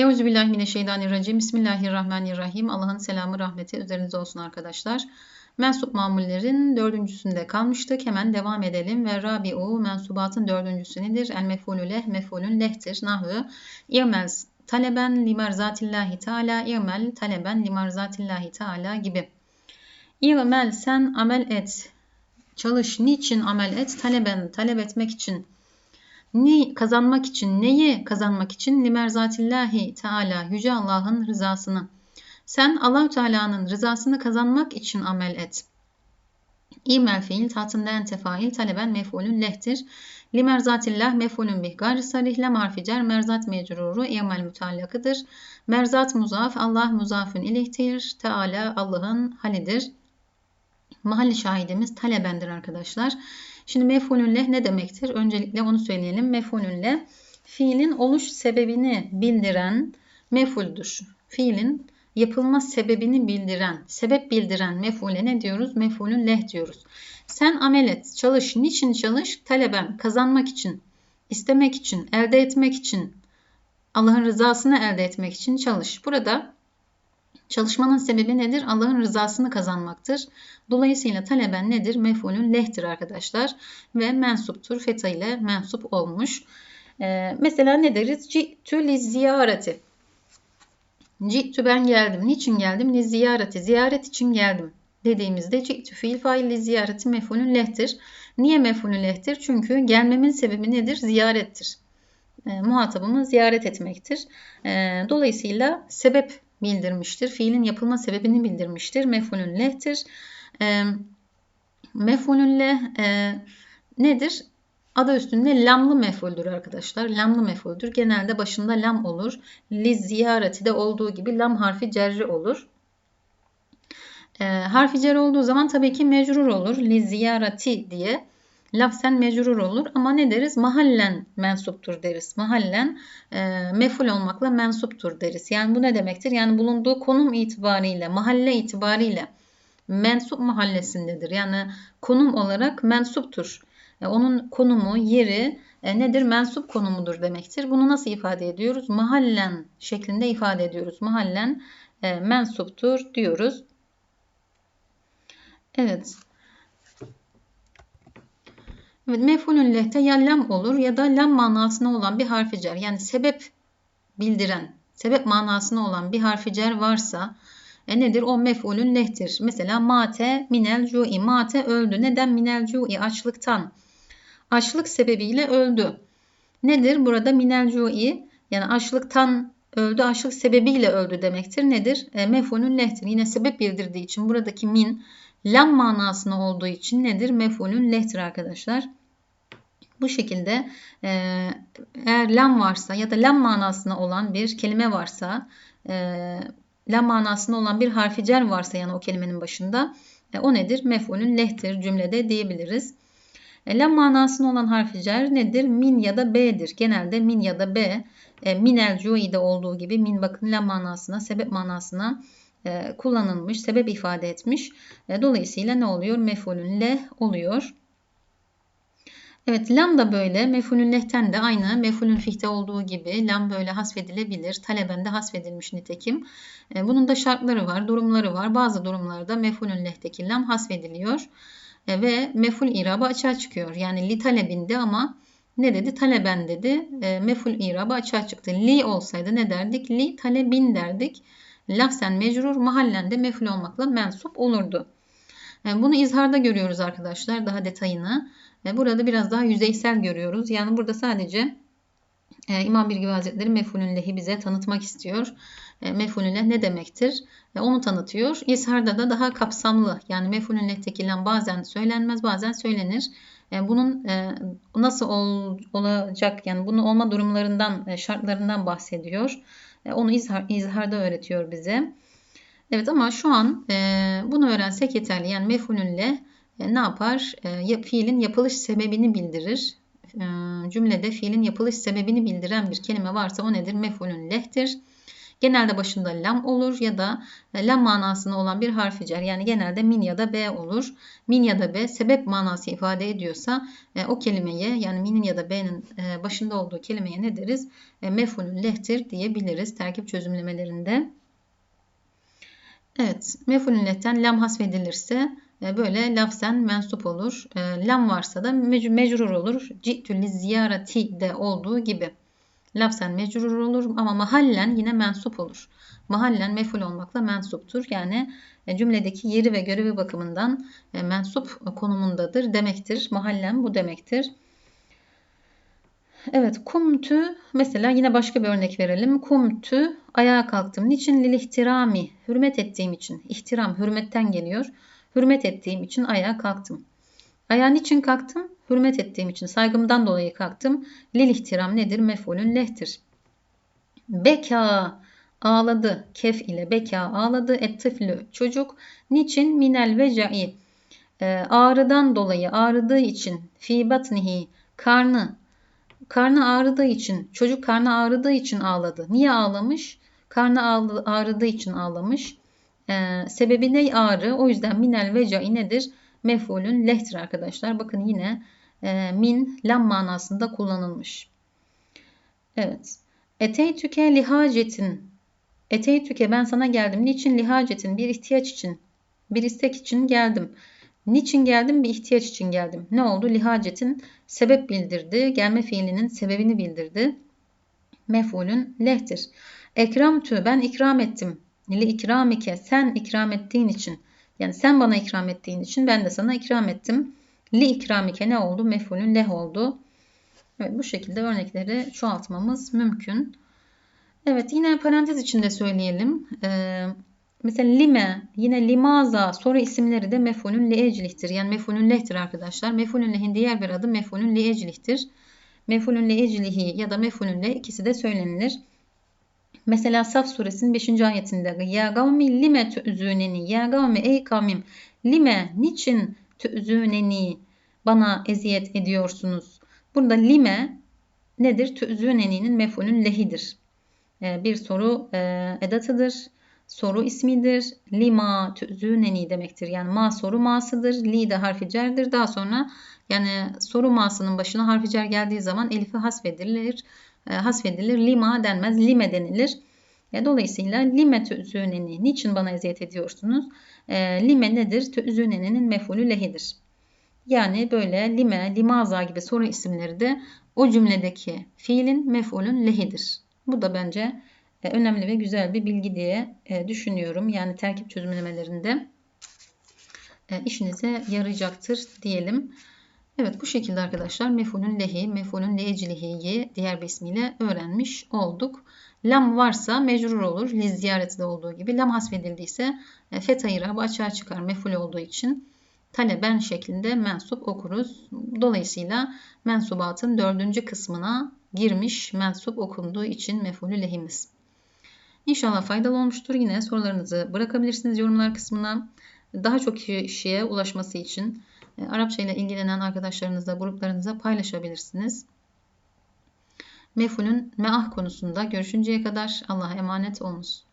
Euzubillahimineşşeytanirracim. Bismillahirrahmanirrahim. Allah'ın selamı, rahmeti üzerinize olsun arkadaşlar. Mensup mamullerin dördüncüsünde kalmıştık. Hemen devam edelim. Ve rabi'u mensubatın dördüncüsü nedir? El mef'ulü leh, mef'ulün lehtir. Nahvü. İ'mel taleben limerzatillahi teala, i'mel taleben limerzatillahi teala gibi. İ'mel sen amel et. Çalış. Niçin amel et? Taleben, talep etmek için ne kazanmak için, neyi kazanmak için? Limerzatillahi Teala, Yüce Allah'ın rızasını. Sen Allahü Teala'nın rızasını kazanmak için amel et. İmel fiil tatında ente fail taleben mef'ulün lehtir. Limerzatillah mef'ulün bih gayri sarih lem harfi cer merzat mecruru i'mel mütallakıdır. Merzat muzaf Allah muzafün ilihtir. Teala Allah'ın halidir. Mahalli şahidimiz talebendir arkadaşlar. Şimdi mef'ulün leh ne demektir? Öncelikle onu söyleyelim. Mef'ulün leh fiilin oluş sebebini bildiren mef'uldür. Fiilin yapılma sebebini bildiren, sebep bildiren mef'ule ne diyoruz? Mef'ulün leh diyoruz. Sen amel et, çalış. Niçin çalış? Taleben, kazanmak için, istemek için, elde etmek için, Allah'ın rızasını elde etmek için çalış. Burada Çalışmanın sebebi nedir? Allah'ın rızasını kazanmaktır. Dolayısıyla taleben nedir? Mef'ulün lehtir arkadaşlar. Ve mensuptur. Feta ile mensup olmuş. Ee, mesela ne deriz? Ci'tü li ziyareti. Ci'tü ben geldim. Niçin geldim? Li ziyareti. Ziyaret için geldim. Dediğimizde ci'tü fiil fail li ziyareti mef'ulün lehtir. Niye mef'ulün lehtir? Çünkü gelmemin sebebi nedir? Ziyarettir. E, muhatabımı ziyaret etmektir. E, dolayısıyla sebep bildirmiştir. Fiilin yapılma sebebini bildirmiştir. Mef'ulün lehtir. E, mef'ulün leh e, nedir? Adı üstünde lamlı mef'uldür arkadaşlar. Lamlı mef'uldür. Genelde başında lam olur. Li ziyareti de olduğu gibi lam harfi cerri olur. E, harfi cerri olduğu zaman tabii ki mecrur olur. Li ziyareti diye lafzen mecrur olur ama ne deriz? Mahallen mensuptur deriz. Mahallen e, meful olmakla mensuptur deriz. Yani bu ne demektir? Yani bulunduğu konum itibariyle, mahalle itibariyle mensup mahallesindedir. Yani konum olarak mensuptur. E, onun konumu, yeri e, nedir? Mensup konumudur demektir. Bunu nasıl ifade ediyoruz? Mahallen şeklinde ifade ediyoruz. Mahallen e, mensuptur diyoruz. Evet. Mef'ulün lehte ya lam olur ya da lam manasına olan bir harfi cer. Yani sebep bildiren, sebep manasına olan bir harfi cer varsa e nedir? O mef'ulün lehtir. Mesela mate minel cu'i. Mate öldü. Neden minel cu'i? Açlıktan. Açlık sebebiyle öldü. Nedir? Burada minel cu'i yani açlıktan öldü, açlık sebebiyle öldü demektir. Nedir? E, mef'ulün lehtir. Yine sebep bildirdiği için buradaki min lam manasına olduğu için nedir? Mef'ulün lehtir arkadaşlar. Bu şekilde e, eğer lam varsa ya da lam manasına olan bir kelime varsa, e, lam manasına olan bir harfi cer varsa yani o kelimenin başında e, o nedir? Mef'ulün lehtir cümlede diyebiliriz. E, lam manasına olan harfi cer nedir? Min ya da b'dir. Genelde min ya da b. E, minel cu'i'de olduğu gibi min bakın lam manasına, sebep manasına e, kullanılmış, sebep ifade etmiş. E, dolayısıyla ne oluyor? Mef'ulün leh oluyor. Evet lam da böyle. Mefulün lehten de aynı. Mefulün fihte olduğu gibi lam böyle hasfedilebilir. Taleben de hasfedilmiş nitekim. E, bunun da şartları var, durumları var. Bazı durumlarda mefulün lehteki lam hasfediliyor. E, ve meful irabı açığa çıkıyor. Yani li talebinde ama ne dedi? Taleben dedi. E, meful irabı açığa çıktı. Li olsaydı ne derdik? Li talebin derdik. Lafzen mecrur mahallende meful olmakla mensup olurdu. Bunu izharda görüyoruz arkadaşlar daha detayını. Burada biraz daha yüzeysel görüyoruz. Yani burada sadece e, İmam Bilgi Hazretleri mefulün lehi bize tanıtmak istiyor. E, mefulün leh ne demektir? E, onu tanıtıyor. İsharda da daha kapsamlı. Yani mefulün lehteki bazen söylenmez bazen söylenir. Bunun nasıl olacak yani bunun olma durumlarından, şartlarından bahsediyor. Onu izhar, izharda öğretiyor bize. Evet ama şu an bunu öğrensek yeterli. Yani mefulün leh e, ne yapar? E, fiilin yapılış sebebini bildirir. E, cümlede fiilin yapılış sebebini bildiren bir kelime varsa o nedir? Mef'ulün lehtir. Genelde başında lam olur ya da e, lam manasında olan bir harfi cer. Yani genelde min ya da b olur. Min ya da b sebep manası ifade ediyorsa e, o kelimeye yani minin ya da b'nin e, başında olduğu kelimeye ne deriz? E, mef'ulün lehtir diyebiliriz terkip çözümlemelerinde. Evet, lehten lam hasfedilirse e, böyle lafzen mensup olur. E, lam varsa da mecrur olur. Ci'tü ziyareti de olduğu gibi. Lafzen mecrur olur ama mahallen yine mensup olur. Mahallen meful olmakla mensuptur. Yani e, cümledeki yeri ve görevi bakımından mensup konumundadır demektir. Mahallen bu demektir. Evet, kumtü mesela yine başka bir örnek verelim. Kumtü ayağa kalktım. Niçin? Lil ihtirami. Hürmet ettiğim için. İhtiram hürmetten geliyor. Hürmet ettiğim için ayağa kalktım. Ayağa niçin kalktım? Hürmet ettiğim için, saygımdan dolayı kalktım. Lil ihtiram nedir? Mef'ulün lehtir. Beka ağladı. Kef ile beka ağladı. Ettiflü çocuk. Niçin? Minel veca'i. E, ağrıdan dolayı ağrıdığı için fi batnihi karnı karnı ağrıdığı için çocuk karnı ağrıdığı için ağladı. Niye ağlamış? Karnı ağrıdığı için ağlamış. Ee, sebebi ne ağrı? O yüzden minel veca'i nedir? Mef'ulün lehtir arkadaşlar. Bakın yine e, min lam manasında kullanılmış. Evet. Eteytüke lihacetin. Eteytüke ben sana geldim. Niçin lihacetin? Bir ihtiyaç için. Bir istek için geldim. Niçin geldim? Bir ihtiyaç için geldim. Ne oldu? Lihacetin sebep bildirdi. Gelme fiilinin sebebini bildirdi. Mef'ulün lehtir. Ekramtü ben ikram ettim. Li ikramike sen ikram ettiğin için. Yani sen bana ikram ettiğin için ben de sana ikram ettim. Li ikramike ne oldu? Mef'ulün leh oldu. Evet bu şekilde örnekleri çoğaltmamız mümkün. Evet yine parantez içinde söyleyelim. Ee, mesela lime yine limaza soru isimleri de mef'ulün li eclihtir. Yani mef'ulün lehtir arkadaşlar. Mef'ulün lehin diğer bir adı mef'ulün li eclihtir. Mef'ulün li eclihi ya da mef'ulün le ikisi de söylenilir. Mesela Saf suresinin 5. ayetinde Ya gavmi lime tü'züneni Ya gavmi ey kavmim lime niçin tü'züneni bana eziyet ediyorsunuz. Burada lime nedir? Tü'züneni'nin mef'ulün lehidir. Ee, bir soru e, edatıdır. Soru ismidir. Lima tü'züneni demektir. Yani ma soru masıdır. Li de harfi cerdir. Daha sonra yani soru masının başına harfi cer geldiği zaman elifi hasfedilir e, hasfedilir. Lima denmez, lime denilir. E, dolayısıyla lime tüzüneni, niçin bana eziyet ediyorsunuz? E, lime nedir? Tüzünenenin mefulü lehidir. Yani böyle lime, limaza gibi soru isimleri de o cümledeki fiilin mef'ulün lehidir. Bu da bence e, önemli ve güzel bir bilgi diye e, düşünüyorum. Yani terkip çözümlemelerinde e, işinize yarayacaktır diyelim. Evet bu şekilde arkadaşlar mef'ulün lehi, mef'ulün lecilihi'yi diğer bir ismiyle öğrenmiş olduk. Lam varsa mecrur olur. Li ziyareti de olduğu gibi. Lam hasfedildiyse e, fethayı rabı açığa çıkar mef'ul olduğu için. Taleben şeklinde mensup okuruz. Dolayısıyla mensubatın dördüncü kısmına girmiş mensup okunduğu için mef'ulü lehimiz. İnşallah faydalı olmuştur. Yine sorularınızı bırakabilirsiniz yorumlar kısmına. Daha çok kişiye ulaşması için e, Arapça ile ilgilenen arkadaşlarınızla, gruplarınıza paylaşabilirsiniz. Mefulün meah konusunda görüşünceye kadar Allah'a emanet olunuz.